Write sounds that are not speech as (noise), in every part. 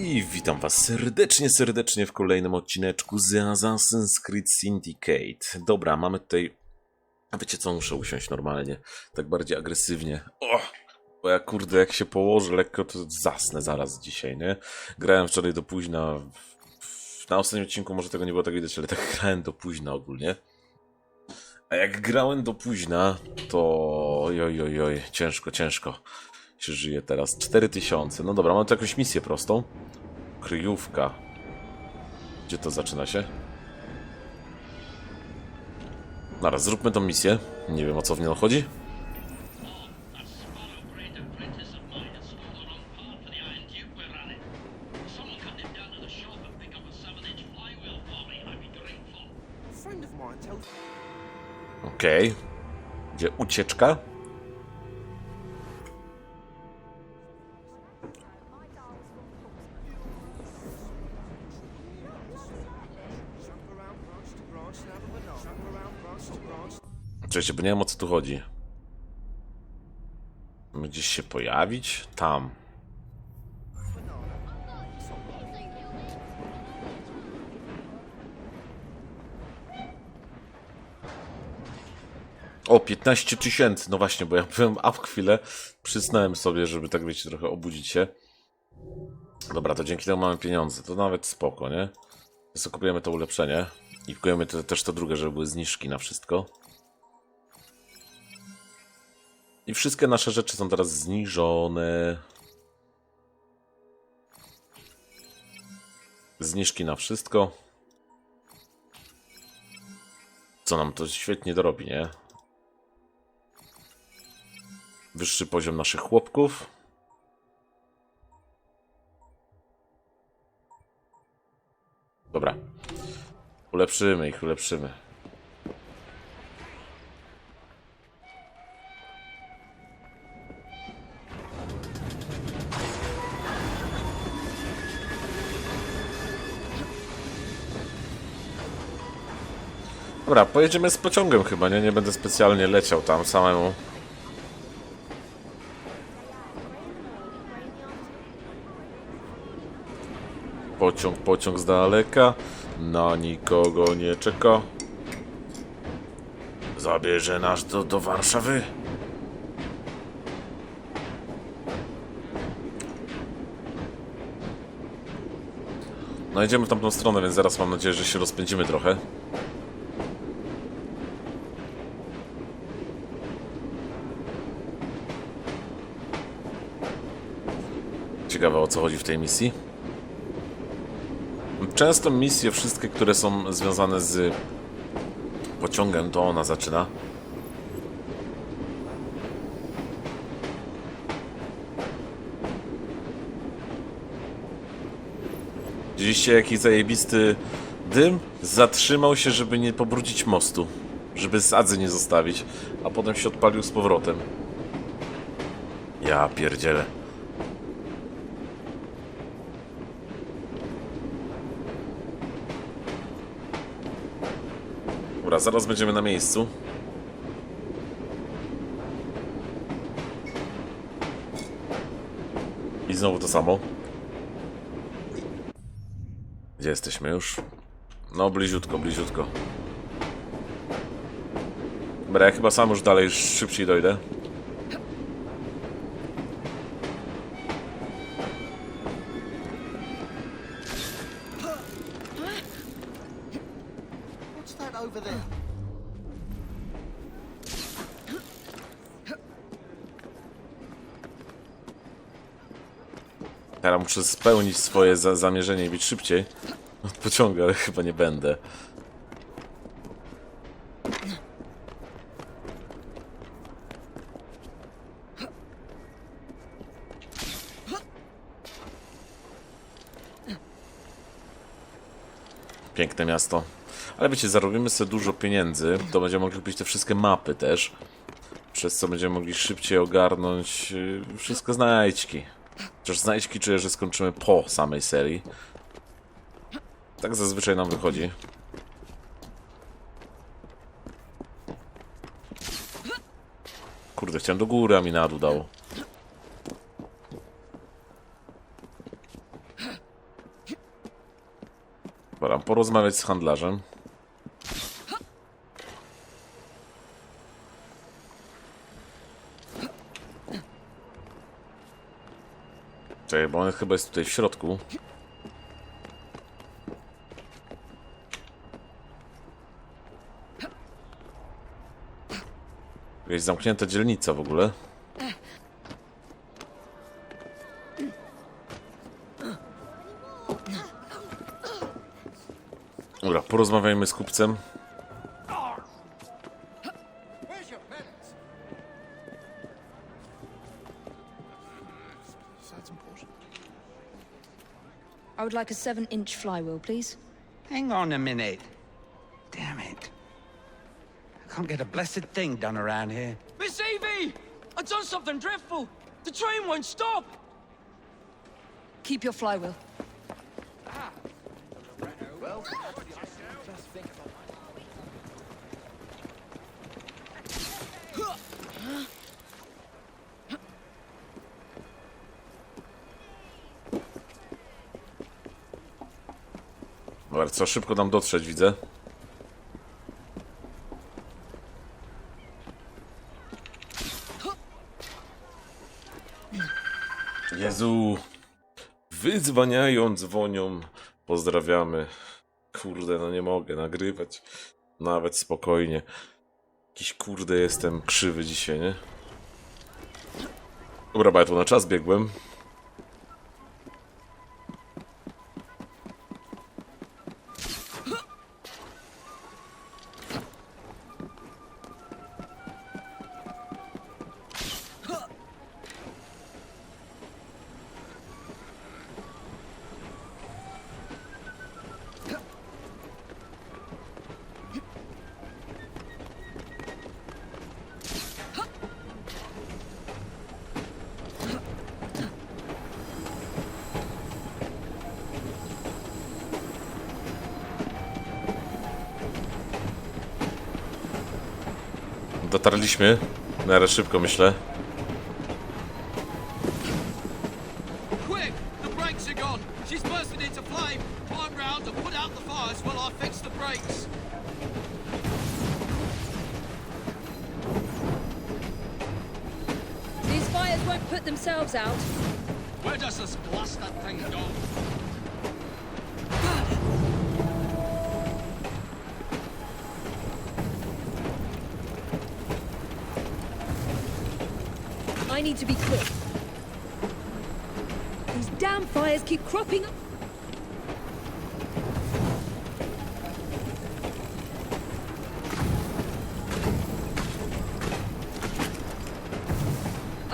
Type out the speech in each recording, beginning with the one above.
I witam was serdecznie, serdecznie w kolejnym odcineczku z Assassin's Creed Syndicate. Dobra, mamy tutaj... A wiecie co, muszę usiąść normalnie, tak bardziej agresywnie. O! Bo ja kurde, jak się położę lekko, to zasnę zaraz dzisiaj, nie? Grałem wczoraj do późna. Na ostatnim odcinku może tego nie było tak widać, ale tak grałem do późna ogólnie. A jak grałem do późna, to oj, oj, oj, ciężko, ciężko się żyje teraz. 4000. No dobra, mamy tu jakąś misję prostą. Kryjówka. Gdzie to zaczyna się? Naraz, zróbmy tą misję. Nie wiem o co w nią chodzi. That Sparrow great apprentice Czekajcie, bo nie wiem o co tu chodzi. Gdzieś się pojawić? Tam. O, 15 tysięcy. No właśnie, bo ja byłem up chwilę. Przysnąłem sobie, żeby tak wiecie, trochę obudzić się. Dobra, to dzięki temu mamy pieniądze. To nawet spoko, nie? Więc kupujemy to ulepszenie. I kupujemy te, też to drugie, żeby były zniżki na wszystko. I wszystkie nasze rzeczy są teraz zniżone. Zniżki na wszystko. Co nam to świetnie dorobi, nie? Wyższy poziom naszych chłopków. Dobra. Ulepszymy ich, ulepszymy. Dobra, pojedziemy z pociągiem chyba, nie? Nie będę specjalnie leciał tam samemu. Pociąg, pociąg z daleka. Na nikogo nie czeka. Zabierze nas do, do Warszawy. No idziemy w tamtą stronę, więc zaraz mam nadzieję, że się rozpędzimy trochę. Ciekawe o co chodzi w tej misji. Często misje, wszystkie, które są związane z pociągiem, to ona zaczyna. Widzieliście jaki zajebisty dym? Zatrzymał się, żeby nie pobrudzić mostu. Żeby sadzy nie zostawić. A potem się odpalił z powrotem. Ja pierdzielę. Zaraz będziemy na miejscu. I znowu to samo. Gdzie jesteśmy już? No, bliziutko, bliziutko. Dobra, ja chyba sam już dalej szybciej dojdę. Muszę spełnić swoje za zamierzenie i być szybciej od pociągu, ale chyba nie będę. Piękne miasto. Ale wiecie, zarobimy sobie dużo pieniędzy, to będziemy mogli kupić te wszystkie mapy też. Przez co będziemy mogli szybciej ogarnąć yy, wszystko znajdźki. Chociaż znajdźki czuję, że skończymy po samej serii. Tak zazwyczaj nam wychodzi. Kurde, chciałem do góry, a mi na dół dało. Dobra, porozmawiać z handlarzem. Czekaj, bo on chyba jest tutaj w środku. Jest zamknięta dzielnica w ogóle. Dobra, porozmawiajmy z kupcem. Would like a seven inch flywheel, please. Hang on a minute. Damn it. I can't get a blessed thing done around here. Miss Evie! I've done something dreadful! The train won't stop! Keep your flywheel. Dobra, co szybko nam dotrzeć, widzę. Jezu. Wyzwaniają, dzwonią. Pozdrawiamy. Kurde, no nie mogę nagrywać. Nawet spokojnie. Jakiś kurde jestem krzywy dzisiaj, nie? Dobra, bo ja tu na czas biegłem. Dotarliśmy. Miarę szybko, myślę. I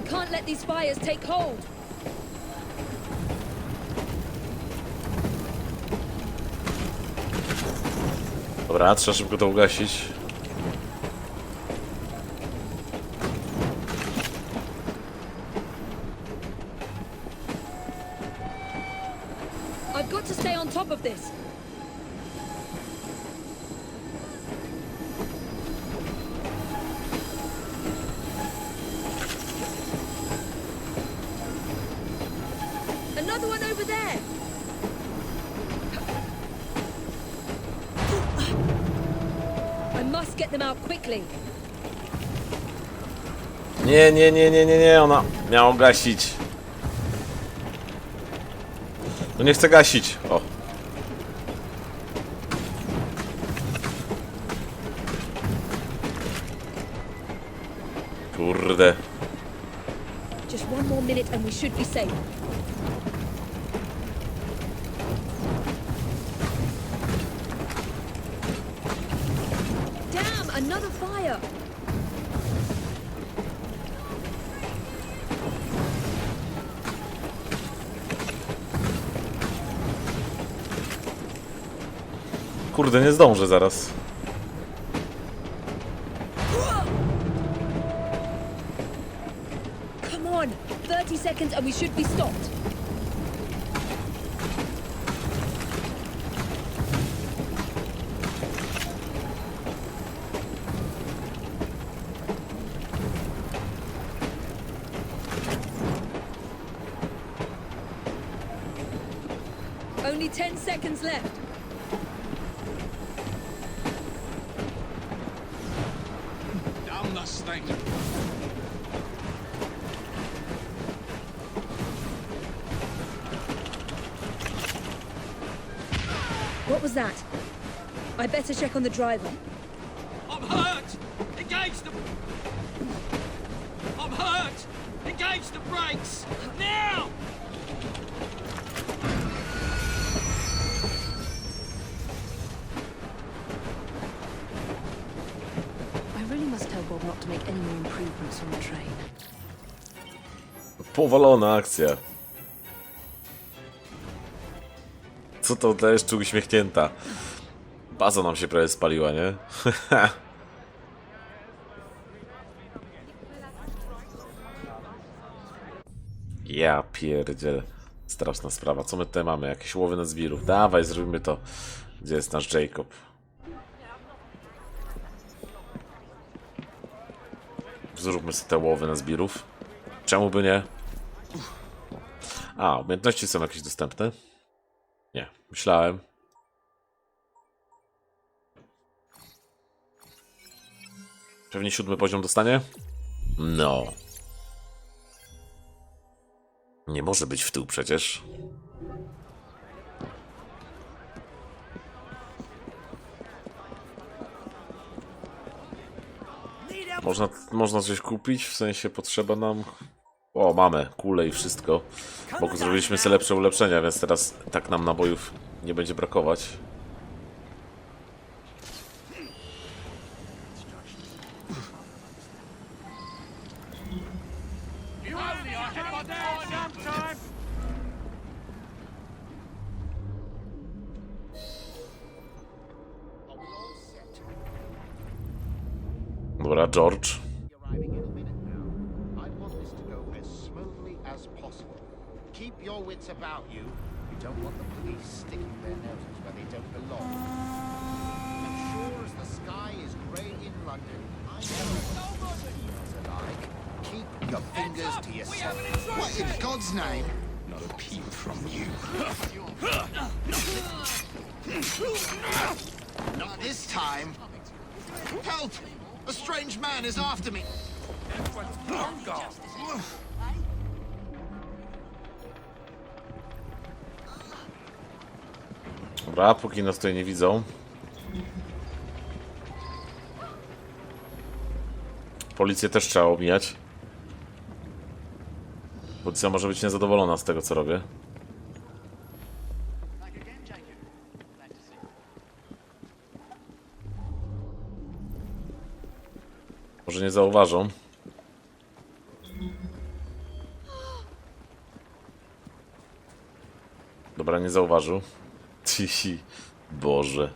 can't let these fires take hold. Dobra, trzeba szybko to ugasić. Nie, nie, nie, nie, nie, nie, ona miała gasić. No nie chcę gasić. O. Kurde. Just one more minute and we should be safe. Kurde, nie zdążę zaraz. Come on! 30 seconds and we should be stopped. Only 10 seconds left. Was that? I better check on the driver. I'm hurt! Engage the... I'm hurt! Engage the brakes! Now! I really must tell Bob not to make any more improvements on the train. Powalona akcja. Co to dla jeszcze uśmiechnięta? Baza nam się prawie spaliła, nie? (laughs) ja pierdziel. Straszna sprawa. Co my tutaj mamy? Jakieś łowy na zbirów. Dawaj, zrobimy to. Gdzie jest nasz Jacob? Zróbmy sobie te łowy na zbirów. Czemu by nie? A, umiejętności są jakieś dostępne? Nie, myślałem. Pewnie siódmy poziom dostanie? No. Nie może być w tył przecież. Można, można coś kupić? W sensie potrzeba nam... O, mamy kulę i wszystko. Bo zrobiliśmy sobie lepsze ulepszenia, więc teraz tak nam nabojów nie będzie brakować. Dobra, George. Your wits about you. You don't want the police sticking their noses where they don't belong. As sure as the sky is grey in London, I know what thieves are like. Keep your fingers to yourself. What in God's name? Not a peep from you. Not this time. Help! A strange man is after me. Dobra, póki nas tutaj nie widzą. Policję też trzeba omijać. Policja może być niezadowolona z tego, co robię. Może nie zauważą. Dobra, nie zauważył. Tihi, Boże.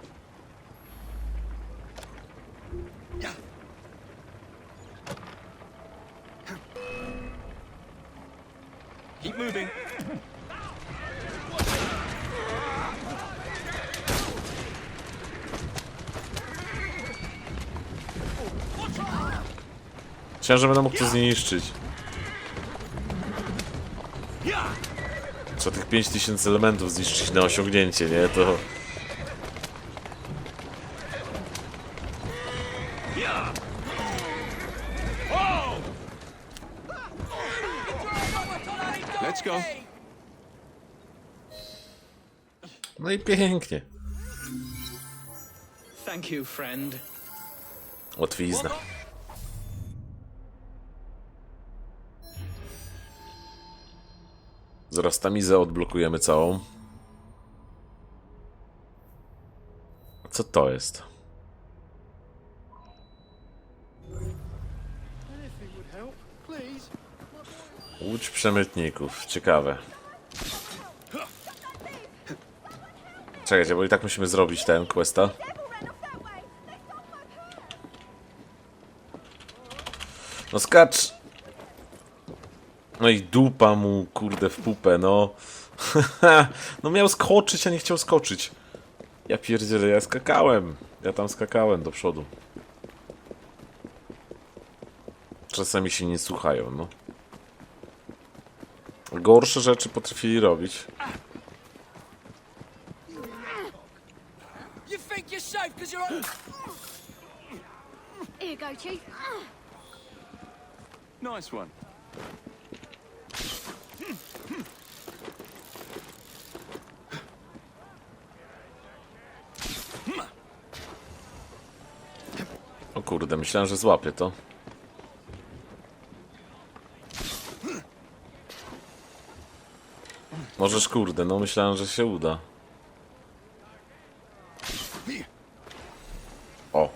Keep moving. Myślałem, że będę mógł to zniszczyć. Trzeba tych 5000 elementów zniszczyć na osiągnięcie, nie? To... Let's go. No i pięknie. Thank you, friend. Łatwizna. Zaraz tamizę odblokujemy całą. Co to jest? Łódź przemytników. Ciekawe. Czekajcie, bo i tak musimy zrobić ten questa. No skacz! No i dupa mu, kurde, w pupę, no. (laughs) no miał skoczyć, a nie chciał skoczyć. Ja pierdzielę, ja skakałem. Ja tam skakałem do przodu. Czasami się nie słuchają, no. Gorsze rzeczy potrafili robić. You think you're safe because you're on... Here you go, Chief. Nice one. O kurde, myślałem, że złapię to. Możesz kurde, no myślałem, że się uda. O.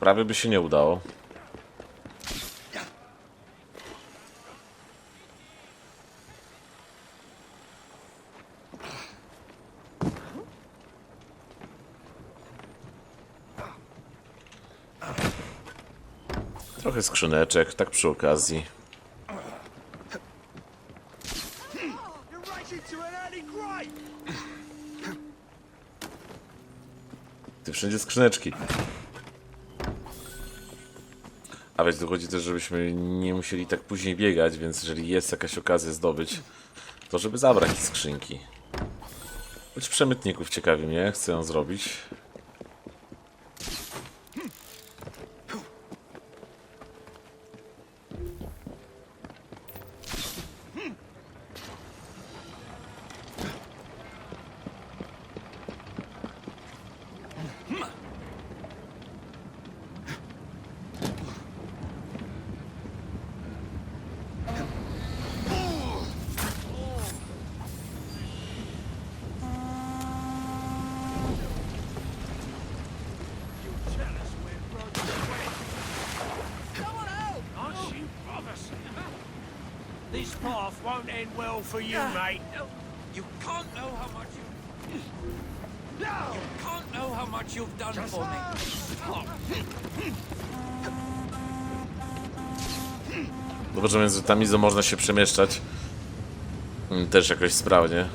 Prawie by się nie udało. Trochę skrzyneczek, tak przy okazji. Ty wszędzie skrzyneczki. A więc dochodzi też, żebyśmy nie musieli tak później biegać, więc jeżeli jest jakaś okazja zdobyć, to żeby zabrać skrzynki. Choć przemytników ciekawi mnie, chcę ją zrobić. You. Can't know how much you've done for me. Dobrze, między Tamizą można się przemieszczać. Też jakoś sprawnie.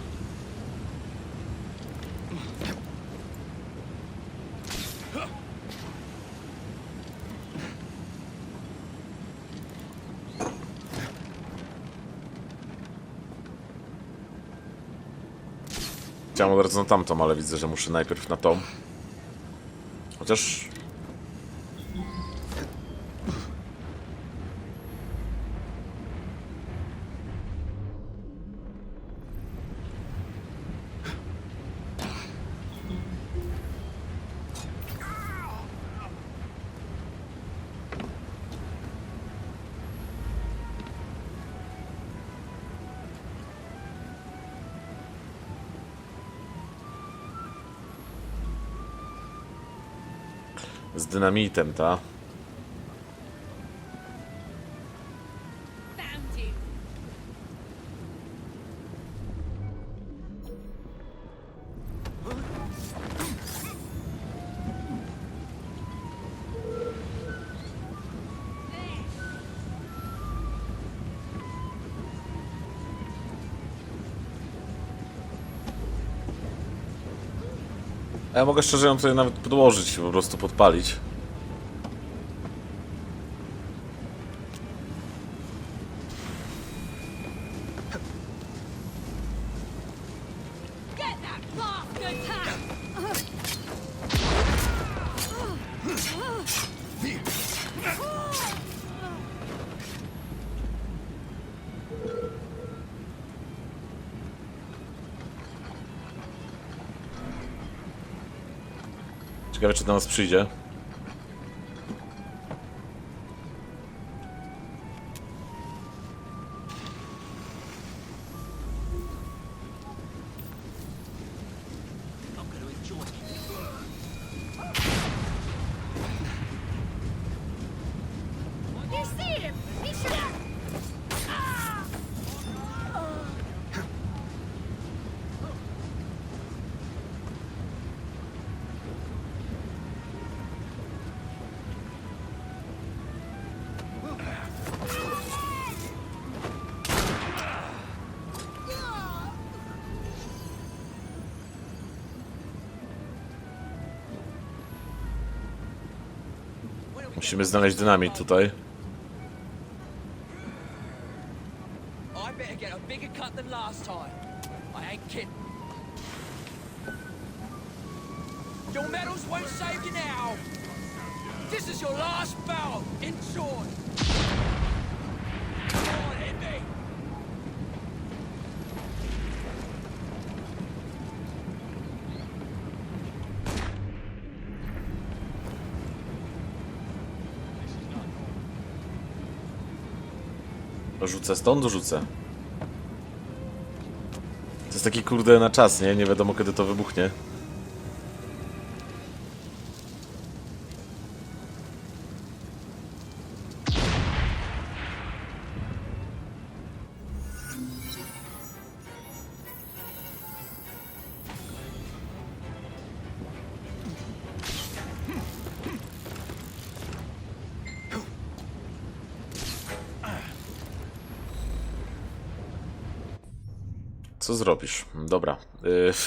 Razu na tamtą, ale widzę, że muszę najpierw na tą. Chociaż z dynamitem, ta. Ja mogę szczerze ją tutaj nawet podłożyć, po prostu podpalić. Ciekawe, czy do nas przyjdzie. Musimy znaleźć dynamit tutaj. Rzucę stąd, rzucę. To jest taki kurde na czas, nie? Nie wiadomo kiedy to wybuchnie.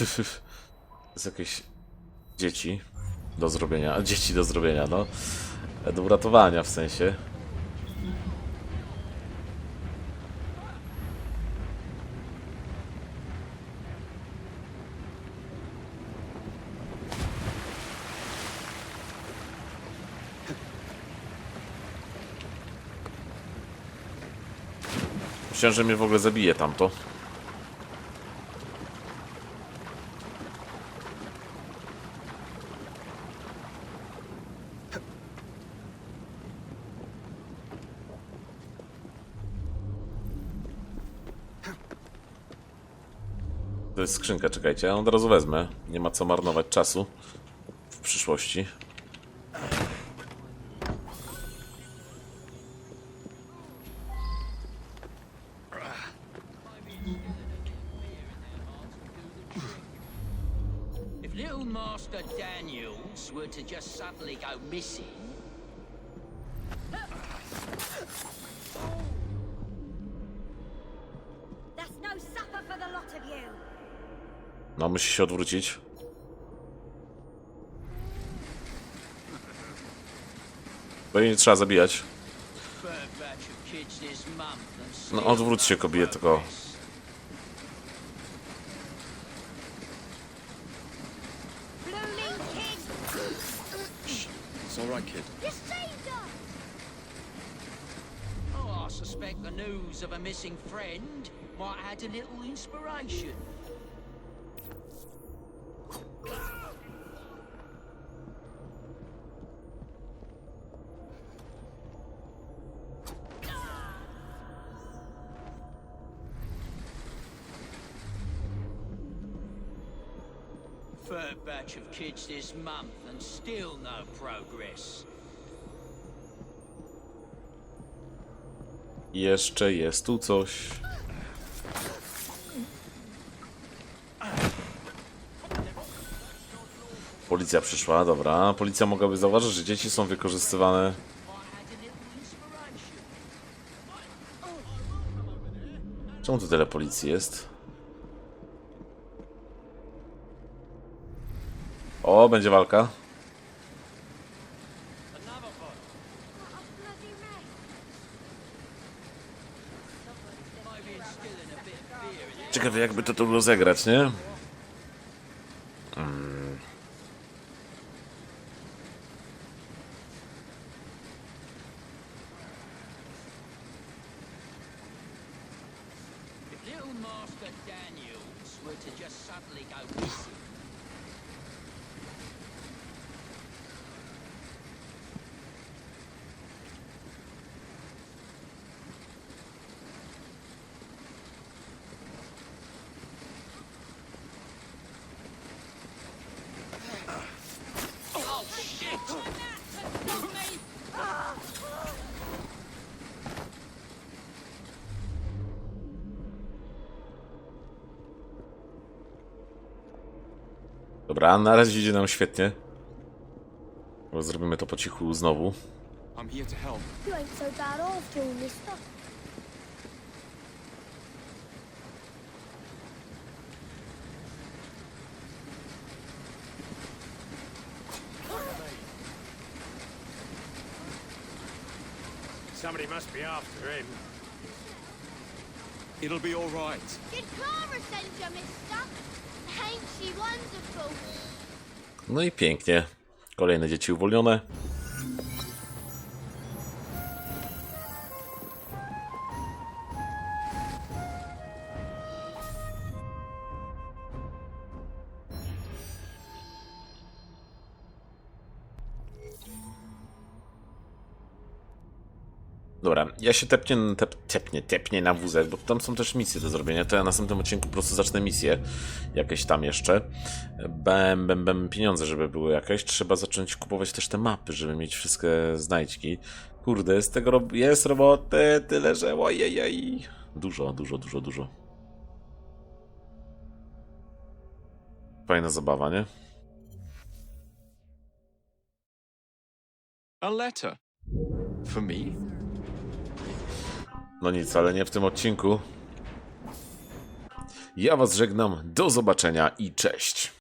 (laughs) jest jakieś dzieci do zrobienia. Dzieci do zrobienia, no. Do uratowania w sensie. Myślałem, że mnie w ogóle zabije tamto. To jest skrzynka, czekajcie, ja ją od razu wezmę. Nie ma co marnować czasu w przyszłości. If little Master Daniels were to just suddenly go missing, No, musi się odwrócić. Bo jej nie trzeba zabijać. third batch of kids this month and No, odwróć się, us! Oh, I suspect the news of a missing friend might add a little inspiration. Third batch of kids this month and still no progress. Jeszcze jest tu coś. Policja przyszła, dobra. Policja mogłaby zauważyć, że dzieci są wykorzystywane. Czemu tu tyle policji jest? O, będzie walka. Oh, bloody mess. Maybe instilling a bit of fear in Ciekawe jakby to tu rozegrać, nie? If little Master Daniels were to just suddenly go missing, Oh shit! Dobra, na razie idzie nam świetnie. Bo zrobimy to po cichu znowu. I'm here to help. You ain't so bad after all, mister. Somebody must be after him. It'll be all right. Did Clara send you, mister? No i pięknie. Kolejne dzieci uwolnione. Dobra, ja się tepnę, tep, tepnie, tepnie na wózek, bo tam są też misje do zrobienia. To ja na następnym odcinku po prostu zacznę misję jakieś tam jeszcze. Bem, bem, bem, pieniądze, żeby były jakieś. Trzeba zacząć kupować też te mapy, żeby mieć wszystkie znajdźki. Kurde, z tego rob jest roboty, tyle, że ojej, Dużo, dużo, dużo, dużo. Fajna zabawa, nie? A letter. For me? No nic, ale nie w tym odcinku. Ja was żegnam, do zobaczenia i cześć.